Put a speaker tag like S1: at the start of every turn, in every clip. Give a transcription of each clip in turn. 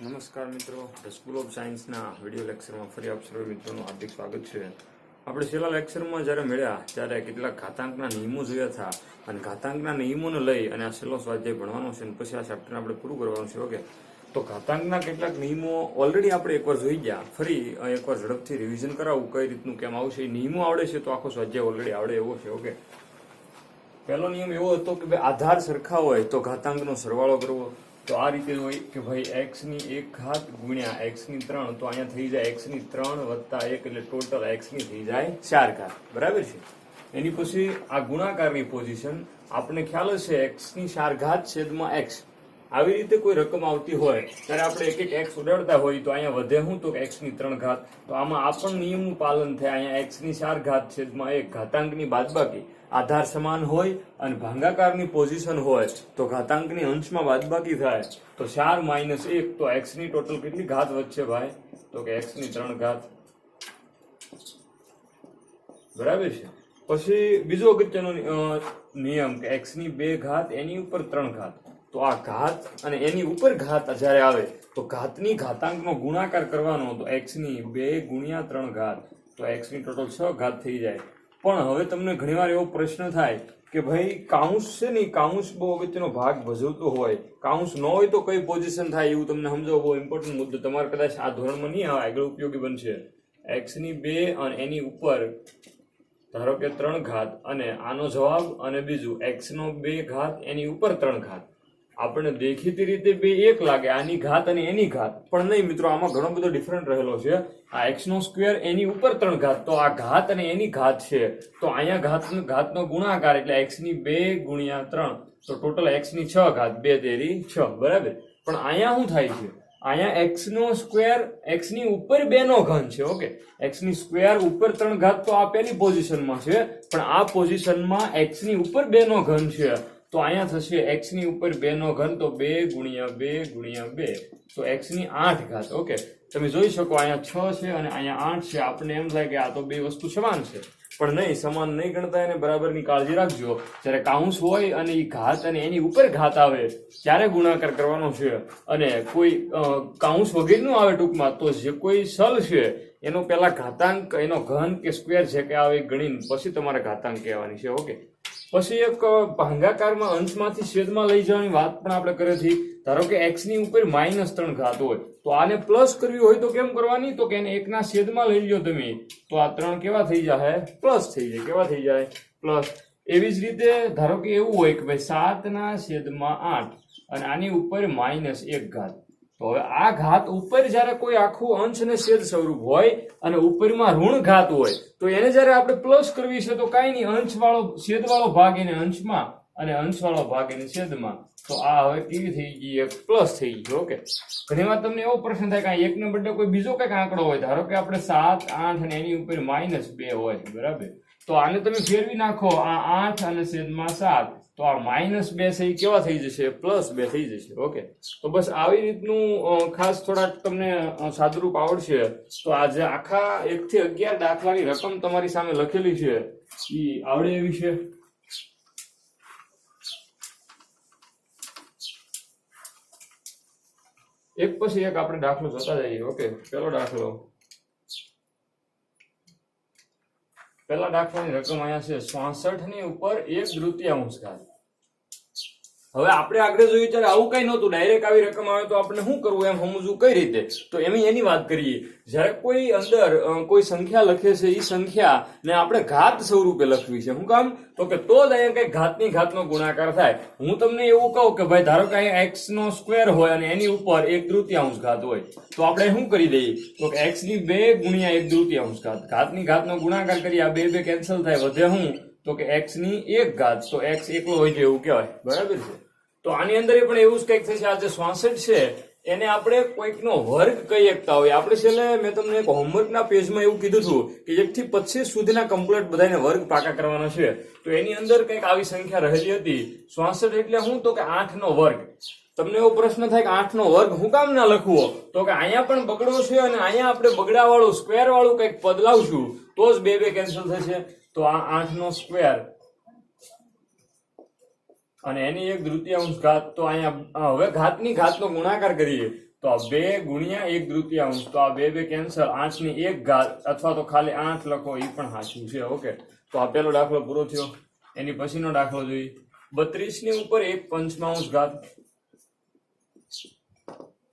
S1: નમસ્કાર મિત્રો. The school of સાયન્સના વીડિયો લેક્ચરમાં ફરી આપ સર્વે મિત્રોનું હાર્દિક સ્વાગત છે. આપણે છેલ્લા લેક્ચરમાં જ્યારે મળ્યા, ત્યારે કેટલાક ઘાતાંકના નિયમો જોયા હતા. અને ઘાતાંકના નિયમોને લઈ અને આ છેલ્લો સ્વાધ્યાય ભણવાનો છે અને પછી આ ચેપ્ટરને આપણે પૂરું કરવાનું છે ઓકે તો ઘાતાંકના કેટલાક નિયમો ઓલરેડી આપણે એકવાર જોઈ ગયા. ફરી એકવાર ઝડપથી રિવિઝન કરાવવું કઈ રીતનું કેમ આવશે, એ નિયમો આવડે છે તો આખો સ્વાધ્યાય ઓલરેડી આવડે એવો છે ઓકે પહેલો નિયમ એવો હતો કે ભાઈ આધાર સરખા હોય તો ઘાતાંકનો સરવાળો કરવો. તો આ રીતે હોય કે ભાઈ એક્સની એક ઘાત ગુણ્યા એક્સની ત્રણ, તો અહીંયા થઈ જાય એક્સની ત્રણ વત્તા એક એટલે ટોટલ એક્સની થઈ જાય ચાર ઘાત. બરાબર છે? એની પછી આ ગુણાકારની પોઝિશન આપણને ખ્યાલ હશે x ની ચાર ઘાત છેદમાં એક્સ આવી રીતે કોઈ રકમ આવતી હોય, ત્યારે આપણે એક એક એક્સ ઉડાડતા હોય, તો અહીંયા વધે શું તો એક્સની ત્રણ ઘાત. તો આમાં આ પણ નિયમનું પાલન થાય, અહીંયા એક્સની ચાર ઘાત છેદમાં એક. ઘાતાંકની બાદબાકી. આધાર સમાન હોય અને ભાંગાકારની પોઝિશન હોય તો ઘાતાંકની અંશમાં બાદબાકી થાય. તો ચાર માઇનસ એક, તો એક્સની ટોટલ કેટલી ઘાત વધશે ભાઈ? તો કે એક્સની ત્રણ ઘાત. બરાબર છે? પછી બીજો અગત્યનો નિયમ કે એક્સની બે ઘાત, એની ઉપર ત્રણ ઘાત. તો આ ઘાત અને એની ઉપર ઘાત જ્યારે આવે, તો ઘાતની ઘાતાંકનો ગુણાકાર કરવાનો, તો એક્સની બે ગુણ્યા ત્રણ ઘાત. તો એક્સની ટોટલ છ ઘાત થઈ જાય. પણ હવે તમને ઘણીવાર એવો પ્રશ્ન થાય કે ભાઈ, કાઉન્સ છે ને, કાઉન્સ બહુ અગત્યનો ભાગ ભજવતો હોય. કાઉન્સ ન હોય તો કઈ પોઝિશન થાય એવું તમને સમજાવો? બહુ ઇમ્પોર્ટન્ટ મુદ્દો. તમારે કદાચ આ ધોરણમાં નહીં આવે આગળ ઉપયોગી બનશે. એક્સની બે અને એની ઉપર ધારો કે ત્રણ ઘાત અને આનો જવાબ અને બીજું એક્સનો બે ઘાત, એની ઉપર ત્રણ ઘાત. આપણને દેખીતી રીતે બે એક લાગે, આની ઘાત અને એની ઘાત. પણ નહીં મિત્રો, આમાં ઘણો બધો ડિફરન્ટ રહેલો છે. આ એક્સ નો સ્ક્વેર એની ઉપર ત્રણ ઘાત. તો આ ઘાત અને એની ઘાત છે. તો અહીંયા ઘાત, ઘાતનો ગુણાકાર એટલે એક્સની બે ગુણ્યા ત્રણ. તો ટોટલ એક્સની છ ઘાત. બે તેરી છ. બરાબર? પણ અહીંયા શું થાય છે? અહીંયા એક્સ નો સ્ક્વેર એક્સની ઉપર બે નો ઘન છે, ઓકે? એક્સની સ્ક્વેર ઉપર ત્રણ ઘાત તો આ પેલી પોઝિશનમાં છે. પણ આ પોઝિશનમાં એક્સની ઉપર બે નો ઘન છે. તો અહીંયા થશે એક્સની ઉપર બે નો ઘન, તો બે ગુણ્યા બે ગુણ્યા બે. તો એક્સની આઠ ઘાત, ઓકે. તમે જોઈ શકો અહીંયા છ છે અને અહીંયા આઠ છે. આપણને એમ થાય કે આ તો બે વસ્તુ સમાન છે. પણ નહીં, સમાન નહીં ગણતા એને બરાબરની કાળજી રાખજો. જ્યારે કાઉન્સ હોય અને એ ઘાત અને એની ઉપર ઘાત આવે, ત્યારે ગુણાકાર કરવાનો છે. અને કોઈ કાઉન્સ વગેરેનું આવે ટૂંકમાં, તો જે કોઈ સલ છે, એનો પેલા ઘાતાંક, એનો ઘન કે સ્ક્વેર છે કે આવે ગણીને પછી તમારે ઘાતાંક કહેવાની છે, ઓકે. પછી એક ભાંગાકારમાં અંશમાંથી છેદમાં લઈ જવાની વાત પણ આપણે કરી હતી ધારો કે એક્સની ઉપર માઇનસ ત્રણ ઘાત હોય, તો આને પ્લસ કરવી હોય તો કેમ કરવાની? તો કે એને એકના છેદમાં લઈ લો તમે. તો આ ત્રણ કેવા થઈ જાય પ્લસ થઈ જાય. કેવા થઈ જાય? પ્લસ. એવી જ રીતે, ધારો કે એવું હોય કે ભાઈ સાતના છેદમાં આઠ અને આની ઉપર માઇનસ એક ઘાત. તો હવે આ ઘાત ઉપર જ્યારે કોઈ આખું અંશ અને છેદ સ્વરૂપ હોય અને ઉપરમાં ઋણ ઘાત હોય, તો એને જ્યારે આપણે પ્લસ કરવી છે તો કાંઈ નહીં અંશ વાળો છેદ વાળો ભાગ એને અંશમાં અને અંશ વાળો ભાગ એને છેદમાં. તો આ હવે કેવી થઈ ગઈ, એક પ્લસ થઈ ગઈ, ઓકે. ઘણી વાર તમને એવો પ્રશ્ન થાય કે એક એકને બદલે કોઈ બીજો કંઈક આંકડો હોય, ધારો કે આપણે સાત, આઠ અને એની ઉપર માઇનસ બે હોય, બરાબર? તો આને તમે ફેરવી નાખો આ આઠ અને છેદમાં સાત. તો આ માઇનસ બે છે એ કેવા થઈ જશે? પ્લસ બે થઈ જશે. ઓકે તો બસ આવી રીતનું ખાસ થોડાક તમને સાદુરૂપ આવડશે. તો આજે આખા એક થી અગિયાર દાખલાની રકમ તમારી સામે લખેલી છે. એ આવડે એવી છે? એક પછી એક આપણે દાખલો જોતા જઈએ. ઓકે પેલો દાખલો. પેલા દાખલાની રકમ અહીંયા છે 66 ની ઉપર એક તૃતીયાંશ ઘાત હવે આપણે આગળ જોયું ત્યારે આવું કઈ નહોતું. ડાયરેક્ટ આવી રકમ આવે તો આપણે શું કરવું? એમ સમજવું કઈ રીતે? તો એમ એની વાત કરીએ. જ્યારે કોઈ અંદર કોઈ સંખ્યા લખે છે એ સંખ્યા ને આપણે ઘાત સ્વરૂપે લખવી છે. હું કામ? તો કે તો જ અહીંયા કઈ ઘાતની ઘાતનો ગુણાકાર થાય. હું તમને એવું કહું કે ભાઈ, ધારો કે અહીંયા એક્સ નો સ્ક્વેર હોય અને એની ઉપર એક તૃતીયાંશ ઘાત હોય, તો આપણે શું કરી દઈએ? તો કે એક્સની બે ગુણ્યા એક તૃતીયાંશ ઘાત. ઘાતની ઘાતનો ગુણાકાર કરીએ, આ બે બે કેન્સલ થાય, વધે શું તો કે એક્સની એક ઘાત, તો એક્સ એકલો હોય છે એવું કહેવાય. બરાબર છે? તો આની અંદર પણ એવું જ કંઈક થશે, આ જે 66 છે, એને આપણે કોઈકનો વર્ગ કહી શકતા હોય આપણે છેલ્લે મેં તમને એક હોમવર્કના પેજમાં એવું કીધું હતું કે એકથી પચીસ સુધીના કમ્પ્લેટ બધાને વર્ગ પાકા કરવાના છે. તો એની અંદર કંઈક આવી સંખ્યા રહેલી હતી. 66 એટલે શું તો કે આઠ નો વર્ગ. તમને એવો પ્રશ્ન થાય કે આઠ નો વર્ગ હું કામ ના લખવો તો કે અહીંયા પણ બગડો છે અને અહીંયા આપણે બગડા વાળું સ્ક્વેર વાળું કંઈક પદ લાવશું તો જ બે બે કેન્સલ થશે. તો આ આઠ નો સ્ક્વેર અને એની એક તૃતીયાંશ ઘાત, તો અહીંયા હવે ઘાતની ઘાતનો ગુણાકાર કરીએ, તો આ બે ગુણ્યા એક તૃતીયાંશ, તો આ બે બે કેન્સલ આઠની એક ઘાત, અથવા તો ખાલી આઠ લખો એ પણ સાચું છે, ઓકે. તો આ પેલો દાખલો પૂરો થયો. એની પછીનો દાખલો જોઈએ. બત્રીસની ઉપર એક પંચમાંશ ઘાત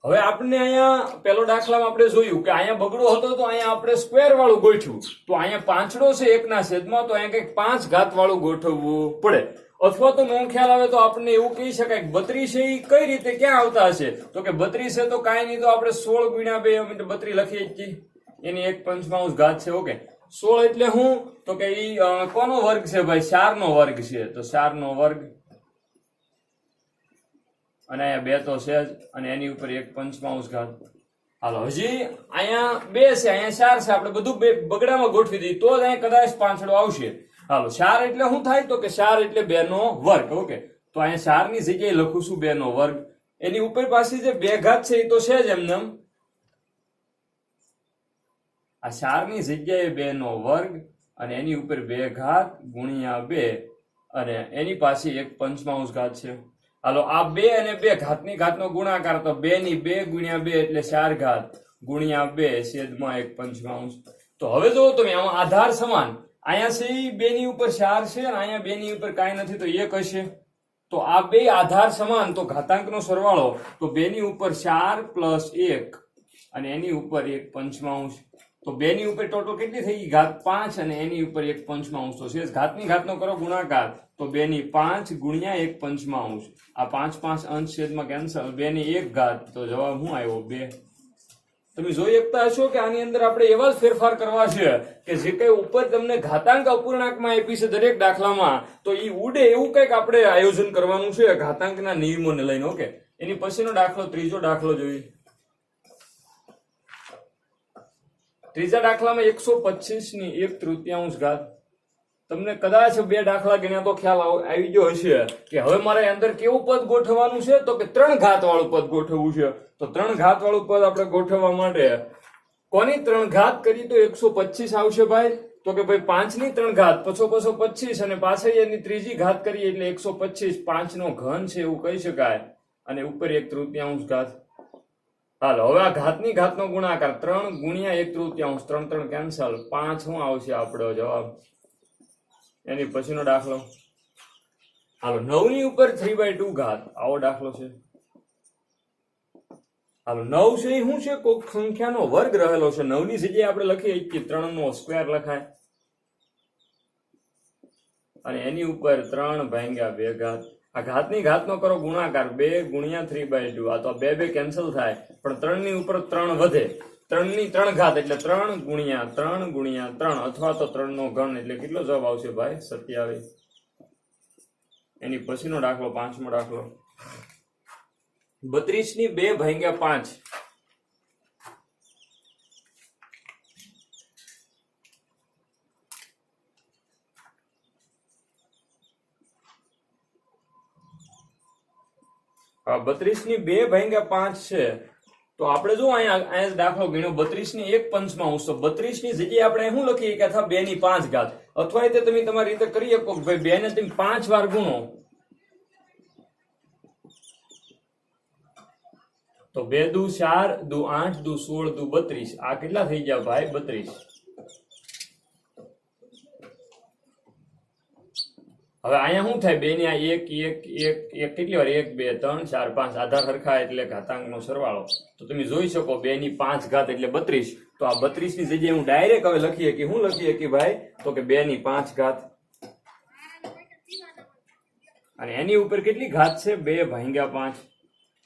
S1: હવે આપણે અહીંયા પેલો દાખલામાં આપણે જોયું કે અહીંયા બગડો હતો તો અહીંયા આપણે સ્ક્વેર વાળું ગોઠવ્યું. તો અહીંયા પાંચડો છે એકના છેદમાં, તો અહીંયા કંઈક પાંચ ઘાત વાળું ગોઠવવું પડે. અથવા તો નો ખ્યાલ આવે તો આપણને એવું કહી શકાય કે બત્રીસ એ કઈ રીતે ક્યાં આવતા હશે? તો કે બત્રીસ છે તો કાંઈ નહીં, તો આપણે સોળ ગુણ્યા બે મિનિટ બત્રી લખીએ જ એની એક પંચમાંશ ઘાત છે, ઓકે. સોળ એટલે હું? તો કે ઈ કોનો વર્ગ છે ભાઈ? ચાર નો વર્ગ છે. તો ચાર નો વર્ગ અને અહીંયા બે તો છે જ, અને એની ઉપર એક પંચમાંશ ઘાત. હાલો, હજી અહીંયા બે છે, અહીંયા ચાર છે, આપણે બધું બે બગડામાં ગોઠવી દઈએ, તો જ અહીંયા કદાચ પાંચડો આવશે. હાલો, ચાર એટલે શું થાય? તો કે ચાર એટલે બે નો વર્ગ, ઓકે. તો અહીંયા ચારની જગ્યાએ લખું છું બે નો વર્ગ. એની ઉપર પાછી જે બે ઘાત છે એ તો છે જ એમને એમ. આ ચારની જગ્યાએ બે નો વર્ગ, અને એની ઉપર બે ઘાત ગુણ્યા બે, અને એની પાસે એક પંચમાંશ ઘાત છે. હાલો, આ બે અને બે ઘાતની ઘાતનો ગુણાકાર તો બે ની બે ગુણ્યા બે એટલે ચાર ઘાત ગુણ્યા બે છેદમાં એક પંચમાંશ. તો હવે જો તમે, આમાં આધાર સમાન. અહીંયા છે બે ની ઉપર ચાર છે અને અહીંયા બે ની ઉપર કાંઈ નથી, તો એક હશે. તો આ બે આધાર સમાન, તો ઘાતાંકનો સરવાળો, તો બે ની ઉપર ચાર પ્લસ એક અને એની ઉપર એક પંચમાંશ. તો બે ની ઉપર ટોટલ કેટલી થઈ ગઈ? ઘાત પાંચ અને એની ઉપર એક પંચમાંશ તો છે. ઘાતની ઘાતનો કરો ગુણાકાર. તો બે ની પાંચ ગુણ્યા એક પંચમાંશ આ પાંચ પાંચ અંશ છેદમાં કેન્સલ. બે ની એક ઘાત. તો જવાબ હું આવ્યો બે. તમે જોઈ શકતા હશો કે આની અંદર આપણે એવા જ ફેરફાર કરવા છે કે જે કઈ ઉપર તમને ઘાતાંક અપૂર્ણાંકમાં આપી છે દરેક દાખલામાં, તો એ ઉડે એવું કંઈક આપણે આયોજન કરવાનું છે ઘાતાંકના નિયમોને લઈને. ઓકે? એની પછીનો દાખલો, ત્રીજો દાખલો જોઈએ. ત્રીજા દાખલામાં એકસો પચીસની એક તૃતીયાંશ ઘાત. તમને કદાચ બે દાખલા ગણ્યા તો ખ્યાલ આવી ગયો હશે કે હવે મારે અંદર કેવું પદ ગોઠવવાનું છે? તો કે ત્રણ ઘાત વાળું પદ ગોઠવવું છે. તો ત્રણ ઘાત વાળું પદ આપણે ગોઠવવા માટે કોની ત્રણ ઘાત કરી તો એકસો પચીસ આવશે ભાઈ? તો કે ભાઈ પાંચની ત્રણ ઘાત, પછો પછો પચીસ અને પાછળ એની ત્રીજી ઘાત કરીએ એટલે એકસો પચીસ. પાંચ નો ઘન છે એવું કહી શકાય. અને ઉપર એક તૃતીયાંશ ઘાત. હાલો, હવે આ ઘાતની ઘાતનો ગુણાકાર ત્રણ ગુણ્યા એક તૃતીયાંશ, ત્રણ ત્રણ કેન્સલ પાંચ આવશે આપણો જવાબ? એની પછીનો દાખલો. હાલો, નવની ઉપર થ્રી બાય ટુ ઘાત, આવો દાખલો છે. હાલો, નવ છે એ શું છે? કોઈક સંખ્યાનો વર્ગ રહેલો છે. નવની જગ્યાએ આપણે લખીએ કે ત્રણ નો સ્ક્વેર લખાય. અને એની ઉપર ત્રણ ભાંગ્યા બે ઘાત. આ ઘાતની ઘાતનો કરો ગુણાકાર. બે ગુણ્યા થ્રી બાય ટુ આ તો બે બે કેન્સલ થાય. પણ ત્રણની ઉપર ત્રણ વધે. ત્રણની ત્રણ ઘાત એટલે ત્રણ ગુણ્યા ત્રણ ગુણ્યા ત્રણ. અથવા તો ત્રણ નો ઘન એટલે કેટલો જવાબ આવશે ભાઈ? સત્યાવીસ. એની પછીનો દાખલો પાંચમો દાખલો. બત્રીસની બે ભાંગ્યા પાંચ. બત્રીસની બે ભાંગ્યા પાંચ છે. તો આપણે જો અહીંયા અહીંયા દાખલો ગણ્યો બત્રીસની એક પંચમાંશ તો બત્રીસની જગ્યાએ આપણે શું લખીએ કે અથવા બે ની પાંચ ઘાત. અથવા તે તમે તમારી રીતે કરી શકો ભાઈ બે ને તમે પાંચ વાર ગુણો. તો બે દુ ચાર, દુ આઠ, દુ સોળ, દુ બત્રીસ. આ કેટલા થઈ ગયા ભાઈ? બત્રીસ. હવે અહીંયા શું થાય? બે ની આ એક એક એક એક કેટલી વાર? એક, બે, ત્રણ, ચાર, પાંચ. આધાર સરખા એટલે ઘાતાંકનો સરવાળો. તો તમે જોઈ શકો બે ની પાંચ ઘાત એટલે બત્રીસ. તો આ બત્રીસની જગ્યાએ હું ડાયરેક્ટ હવે લખીએ કે હું લખીએ કે ભાઈ? તો કે બે ની પાંચ ઘાત. અને એની ઉપર કેટલી ઘાત છે? બે ભાંગ્યા પાંચ.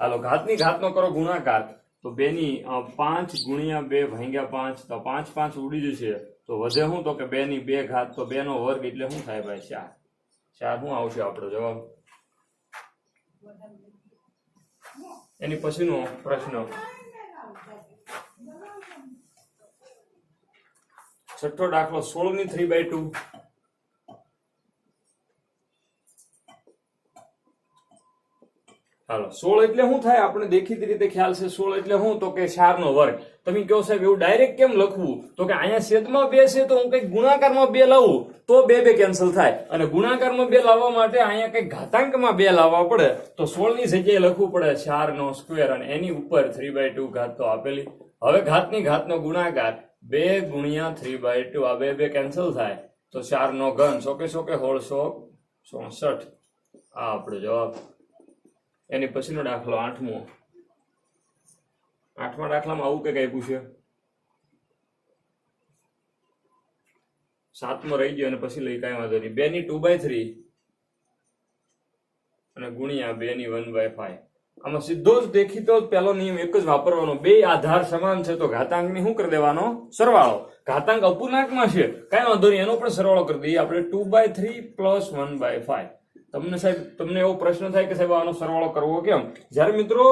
S1: હાલો, ઘાતની ઘાતનો કરો ગુણાકાર. તો બે ની પાંચ ગુણ્યા બે ભાંગ્યા પાંચ. તો પાંચ પાંચ ઉડી જશે. તો વધે શું? તો કે બે ની બે ઘાત. તો બે નો વર્ગ એટલે શું થાય ભાઈ? ચાર. ચાર શું આવશે આપણો જવાબ. એની પછીનો પ્રશ્ન. છઠ્ઠો દાખલો સોળની થ્રી બાય ટુ હાલો, સોળ એટલે શું થાય? આપણે દેખીતી રીતે ખ્યાલ છે સોળ એટલે શું? તો કે ચાર નો વર્ગ. તમે કહો સાહેબ, એવું ડાયરેક્ટ કેમ લખવું? તો કે અહીંયા છેદમાં બે છે તો હું કંઈક ગુણાકારમાં બે લાવું, તો બે બે કેન્સલ થાય. અને ગુણાકારમાં બે લાવવા માટે અહીંયા કંઈક ઘાતાંકમાં બે લાવવા પડે. તો સોળની જગ્યાએ લખવું પડે ચાર નો સ્ક્વેર અને એની ઉપર થ્રી બાય ટુ ઘાત તો આપેલી. હવે ઘાતની ઘાતનો ગુણાકાર બે ગુણ્યા થ્રી બાય ટુ આ બે બે કેન્સલ થાય. તો ચાર નો ઘન, સોકે સોકે, સોળસો ચોસઠ. આ આપણો જવાબ. એની પછીનો દાખલો, આઠમો. આઠમા દાખલામાં આવું કે આપ્યું છે. સાતમો રહી ગયો અને પછી લઈ કાંઈ વાંધો નહીં. બે ની ટુ બાય થ્રી અને ગુણ્યા બે ની વન બાય ફાઈવ આમાં સીધો જ દેખીતો જ પહેલો નિયમ એક જ વાપરવાનો. બે આધાર સમાન છે તો ઘાતાંકની શું કરી દેવાનો? સરવાળો. ઘાતાંક અપૂર્ણાંકમાં છે. કાંઈ વાંધો નહીં, એનો પણ સરવાળો કરી દઈએ. આપણે two by three plus one by five તમને સાહેબ, તમને એવો પ્રશ્ન થાય કે સાહેબ, આનો સરવાળો કરવો કેમ? જ્યારે મિત્રો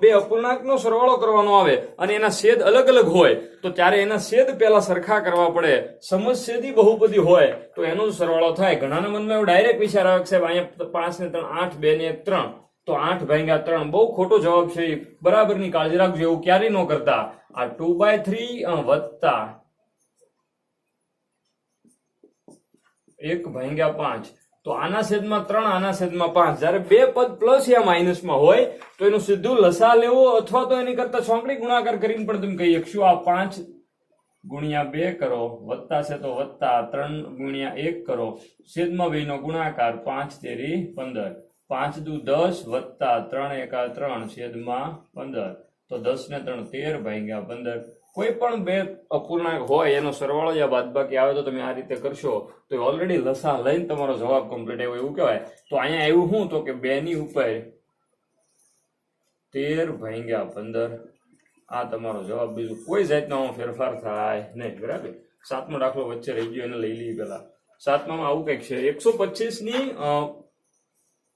S1: બે અપૂર્ણાંકનો સરવાળો કરવાનો આવે અને એના છેદ અલગ અલગ હોય, તો ત્યારે એના છેદ પહેલા સરખા કરવા પડે. સમજછેદી બહુપદી હોય, તો એનો સરવાળો થાય. ઘણાના મનમાં એવો ડાયરેક્ટ વિચાર આવે સાહેબ, અહીંયા પાંચ ને ત્રણ, આઠ, બે ને ત્રણ. તો આઠ ભાગ્યા ત્રણ, બહુ ખોટો જવાબ છે. બરાબરની કાળજી રાખજો, એવું ક્યારેય ન કરતા. આ ટુ બાય થ્રી વત્તા એક ભાગ્યા પાંચ. તો આના છેદમાં ત્રણ, આના છેદમાં પાંચ. જ્યારે બે પદ પ્લસ યા માઇનસમાં હોય, તો એનું સીધું લસા લેવો અથવા તો એની કરતા સોંકડી ગુણાકાર કરીને પણ તમે કહી શકશો, આ પાંચ ગુણ્યા બે કરો, વત્તા છે તો વત્તા, ત્રણ ગુણ્યા એક કરો. છેદમાં બે નો ગુણાકાર પાંચ તેરી પંદર. પાંચ દુ દસ વત્તા ત્રણ એકા ત્રણ છેદમાં પંદર. તો દસ ને ત્રણ તેર ભાગ્યા પંદર. કોઈ પણ બે અપૂર્ણાંક હોય, એનો સરવાળો યા બાદબાકી આવે તો તમે આ રીતે કરશો. તો ઓલરેડી લસા લઈને તમારો જવાબ કમ્પ્લીટ આવ્યો એવું કહેવાય. તો અહીંયા એવું શું? તો કે બે ની ઉપર તેર ભાંગ્યા પંદર. આ તમારો જવાબ બીજું કોઈ જાતનો ફેરફાર થાય નહીં, બરાબર? સાતમો દાખલો વચ્ચે રહી ગયો એને લઈ લઈએ પેલા સાતમામાં આવું કંઈક છે. એકસો પચીસની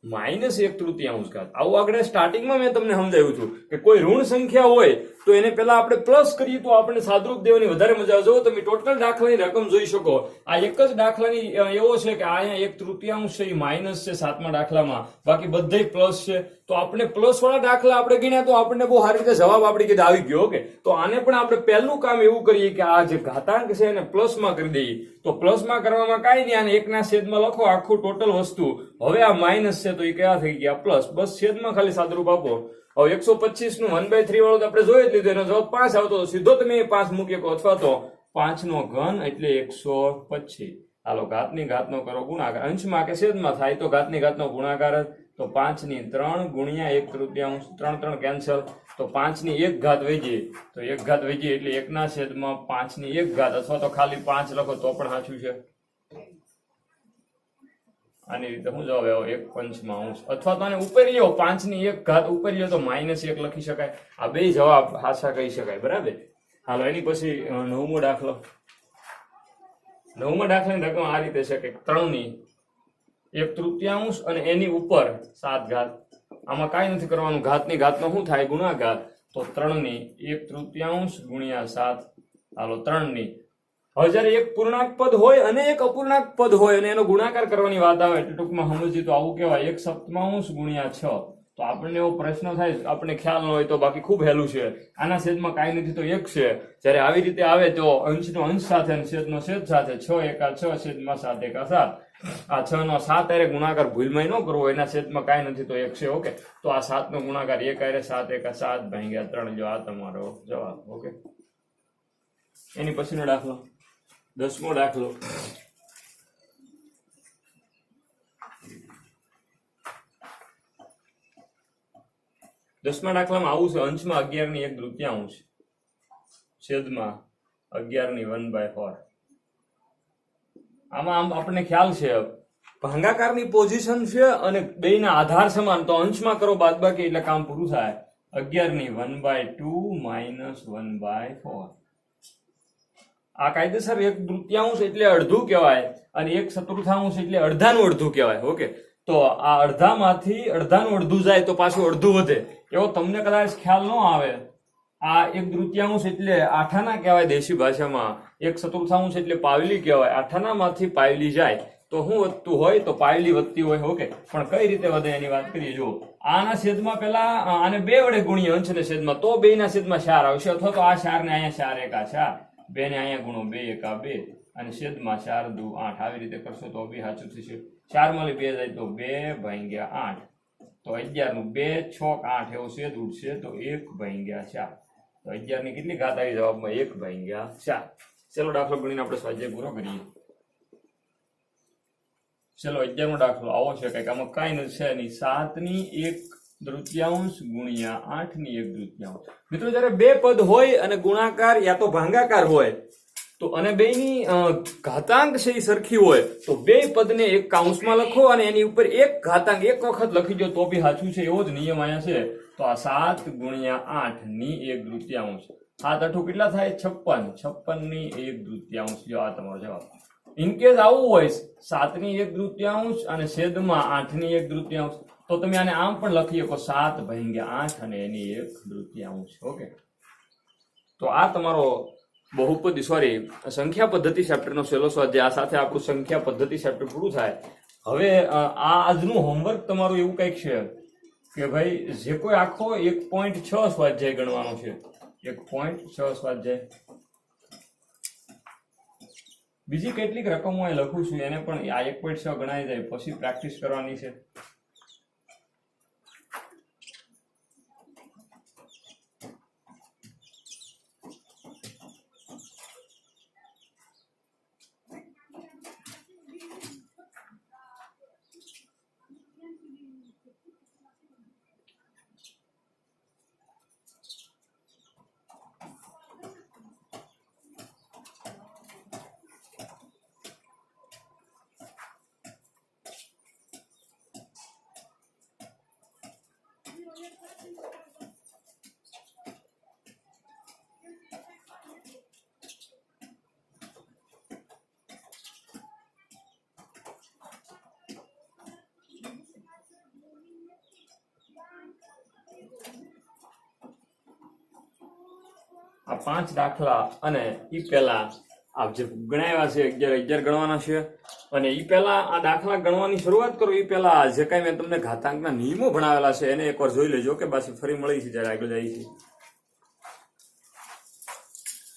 S1: માઇનસ એક તૃતીયાંશ ઘાત. આવું આગળ સ્ટાર્ટિંગમાં મેં તમને સમજાવ્યું હતું કે કોઈ ઋણ સંખ્યા હોય તો એને પેલા આપણે પ્લસ કરીએ તો આપણે સાદરૂપ દેવાની વધારે મજા જો તમે ટોટલ દાખલાની રકમ જોઈ શકો. આ એક જ દાખલાની એવો છે કે અહીંયા એક તૃતીયાંશ છે, એ માઇનસ છે સાતમા દાખલામાં. બાકી બધે પ્લસ છે. તો આપણે પ્લસ વાળા દાખલા આપણે ગણ્યા તો આપણને બહુ સારી રીતે જવાબ આપણી કીધે આવી ગયો, ઓકે? તો આને પણ આપણે પહેલું કામ એવું કરીએ કે આ જે ઘાતાંક છે એને પ્લસમાં કરી દઈએ. તો પ્લસમાં કરવામાં કાંઈ નહીં અને એકના છેદમાં લખો આખું ટોટલ વસ્તુ. હવે આ માઇનસ છે તો એ કયા થઈ ગયા? પ્લસ બસ છેદમાં ખાલી સાદરૂપ આપો. હવે એકસો પચીસનું વન બાય થ્રી વાળું તો આપણે જોઈ જ લીધું, એનો જવાબ પાંચ આવતો સીધો તમે એ પાંચ મૂકી શકો અથવા તો પાંચ નો ઘન એટલે એકસો પચીસ. હાલો, ઘાતની ઘાતનો કરો ગુણાકાર. અંશમાં કે છેદમાં થાય તો ઘાતની ઘાતનો ગુણાકાર જ. તો પાંચની ત્રણ ગુણ્યા એક તૃતીયાંશ, ત્રણ ત્રણ કેન્સલ તો પાંચની એક ઘાત વેજીએ તો એક ઘાત વેજીએ એટલે એકના છેદમાં પાંચની એક ઘાત. અથવા તો ખાલી પાંચ લખો તો પણ સાચું છે. આની રીતે શું જવાબ આવ્યો એક પંચમાં અંશ અથવા તો આને ઉપરીયો પાંચની એક ઘાત ઉપરીયો તો માઇનસ એક લખી શકાય. આ બે જવાબ હાસા કહી શકાય, બરાબર? હાલો, એની પછી નવમો દાખલો. નવમા દાખલાની રકમ આ રીતે છે કે ત્રણની એક તૃતીયાંશ અને એની ઉપર સાત ઘાત. આમાં કાંઈ નથી કરવાનું. ઘાતની ઘાતનો શું થાય? ગુણાઘાત. તો ત્રણની એક તૃતીયાંશ ગુણ્યા સાત. હાલો ત્રણની હવે જ્યારે એક પૂર્ણાંક પદ હોય અને એક અપૂર્ણાંક પદ હોય અને એનો ગુણાકાર કરવાની વાત આવે એટલે ટૂંકમાં સમજીએ તો આવું કહેવાય, એક સપ્તમાંશ ગુણ્યા છ. તો આપણને એવો પ્રશ્ન થાય, આપણને ખ્યાલ ન હોય તો બાકી ખૂબ હેલું છે. આના છેદમાં કાંઈ નથી તો એક છે. જ્યારે આવી રીતે આવે તો અંશનો અંશ સાથે અને છેદનો છેદ સાથે, છ એકા છ, છેદમાં સાત એકા સાત. આ છ નો સાત અરે ગુણાકાર ભૂલમાં ન કરવો એના છેદમાં કાંઈ નથી તો એક છે, ઓકે. તો આ સાત નો ગુણાકાર એક અરે સાત એકા સાત ભાગ્યા ત્રણ, જો આ તમારો જવાબ, ઓકે. એની પછીનો દાખલો. દસમો દાખલો. દસમા દાખલામાં આવું છે, અંશમાં અગિયારની એક દૃત્યાંશ છેદમાં અગિયારની વન બાય ફોર. આમાં આમ આપણને ખ્યાલ છે, ભાંગાકારની પોઝિશન છે અને બેયના આધાર સમાન, તો અંશમાં કરો બાદબાકી એટલે કામ પૂરું થાય. અગિયારની one by two minus one by four. આ કાયદેસર એક તૃતીયાંશ એટલે અડધું કહેવાય અને એક ચતુર્થાંશ એટલે અડધાનું અડધું કહેવાય, ઓકે? તો આ અડધામાંથી અડધાનું અડધું જાય તો પાછું અડધું વધે. એવો તમને કદાચ ખ્યાલ ન આવે, આ એક તૃતીયાંશ એટલે આઠાના કહેવાય દેશી ભાષામાં, એક ચતુર્થાંશ એટલે પાવલી કહેવાય, આઠાનામાંથી પાવલી જાય. તો શું વધતું હોય તો પાયલી વધતી હોય, ઓકે? પણ કઈ રીતે વધે એની વાત કરીએ? જો આના છેદમાં પેલા આને બે વડે ગુણીએ અંશ ને છેદમાં, તો બે ના છેદમાં ચાર આવશે અથવા તો આ ચાર ને અહીંયા ચાર આ ચાર. બે ને અહીંયા ગુણો બે, એકા બે. અને છેદમાં ચાર, દુ, આઠ. આવી રીતે કરશો તો બી સાચું થશે. ચારમાંથી બે જાય તો બે ભાંગ્યા આઠ. તો અગિયારનું બે છોક આઠ એવો છેદ ઉઠશે તો એક ભાંગ્યા ચાર. તો અગિયારની કેટલી ઘાત આવી જવાબમાં એક ભાંગ્યા ચાર. ચલો દાખલો ગણીને આપણે સ્વાધ્યાય પૂરો કરીએ. ચલો અગિયારનો દાખલો. આવો છે કંઈક. આમાં કાંઈ નથી. છે નહીં. સાતની એક તૃતીયાંશ ગુણ્યા આઠની એક તૃતીયાંશ. મિત્રો, જયારે બે પદ હોય અને ગુણાકાર યા તો ભાંગાકાર હોય, તો અને બે ની ઘાતાંક છે એ સરખી હોય, તો બે પદને એક કાઉન્સમાં લખો અને એની ઉપર એક ઘાતાંક એક વખત લખી દો તો બી સાચું છે, એવો જ નિયમ અહીંયા છે. તો આ સાત ગુણ્યા આઠની એક તૃતીયાંશ. સાત અઠું કેટલા થાય? છપ્પન. છપ્પનની એક તૃતીયાંશ. જો આ તમારો જવાબ. ઇનકેસ આવું હોય સાતની એક તૃતીયાંશ અને છેદમાં આઠની એક તૃતીયાંશ. તો તમે આને આમ પણ લખી શકો, સાત ભાંગ્યા આઠ અને એની એક તૃતીયાંશ ઓકે. તો આ તમારો બહુપદી સોરી સંખ્યા પદ્ધતિ ચેપ્ટરનો છેલ્લો સ્વાધ્યાય આ સાથે આપણું સંખ્યા પદ્ધતિ ચેપ્ટર પૂરું થાય. હવે આ આજનું હોમવર્ક તમારું એવું કંઈક છે કે ભાઈ, જે કોઈ આખો એક પોઈન્ટ છ સ્વાધ્યાય ગણવાનો છે. એક પોઈન્ટ છ સ્વાધ્યાય. બીજી કેટલીક રકમો અહીં લખું છું, એને પણ આ એક પોઈન્ટ છ ગણાઈ જાય, પછી પ્રેક્ટિસ કરવાની છે. આ પાંચ દાખલા અને એ પહેલા આપ જે ગણાવ્યા છે અગિયાર અગિયાર ગણવાના છે. અને ઈ પહેલા આ દાખલા ગણવાની શરૂઆત કરો એ પહેલા જે કાંઈ મેં તમને ઘાતાંકના નિયમો ભણાવેલા છે, એને એકવાર જોઈ લેજો કે પાછી ફરી મળી છે જ્યારે આગળ જાય છે.